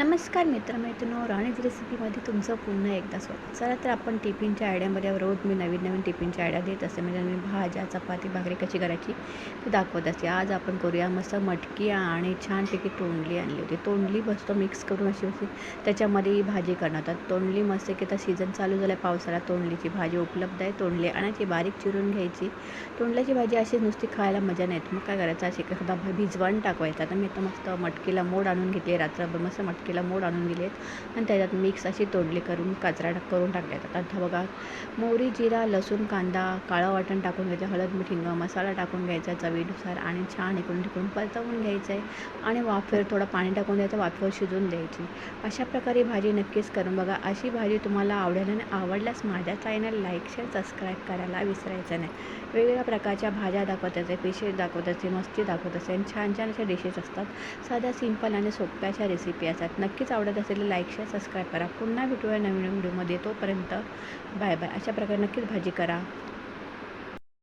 नमस्कार मित्रमैत्रिणो राणीज रेसिपीमध्ये तुमचं पुन्हा एकदा स्वागत. चला तर आपण टिफिनच्या आयडियामध्ये रोज मी नवीन नवीन टिफिनच्या आयडिया देत असते. म्हणजे नवीन भाज्या चपाती भाकरी कशी करायची ते दाखवत असते. आज आपण करूया मस्त मटकी आणि छानपैकी तोंडली आणली होती. तोंडली मस्त मिक्स करून अशी होती. त्याच्यामध्ये ही भाजी करणार. तर तोंडली मस्त की आता सीझन चालू झाला आहे पावसाळ्यात तोंडलीची भाजी उपलब्ध आहे. तोंडली आणायची बारीक चिरून घ्यायची. तोंडल्याची भाजी अशी नुसती खायला मजा नाही येत. मग काय करायचं? अशी एखादा भिजवण टाकवायचा. तर मी तर मस्त मटकीला मोड आणून घेतली. रात्रभर मस्त मटकी मटकीला मोड आणून दिलेत. आणि त्याच्यात मिक्स अशी तोडली करून कचरा करून टाकल्यात आता बघा मोहरी जिरा लसूण कांदा काळं वाटण टाकून घ्यायचं हळद मीठ हिंग मसाला टाकून घ्यायचा चवीनुसार आणि छान इकडून तिकडून परतवून घ्यायचं आहे. आणि वाफेवर थोडं पाणी टाकून द्यायचं वाफेवर शिजवून द्यायची. अशा प्रकारे भाजी नक्कीच करून बघा. अशी भाजी तुम्हाला आवडेल आणि आवडल्यास माझ्या चॅनल लाईक शेअर सबस्क्राईब करायला विसरायचं नाही. वेगवेगळ्या प्रकारच्या भाज्या दाखवत असते पिशेस दाखवत असते मस्ती दाखवत असते आणि छान छान अशा डिशेस असतात. साध्या सिंपल आणि सोप्या अशा रेसिपी असतात नक्कीच आवडत असेल लाईक शेअर सबस्क्राईब करा. पुन्हा भेटूया नवीन व्हिडिओमध्ये. तोपर्यंत बाय बाय अशा प्रकारे नक्कीच भाजी करा.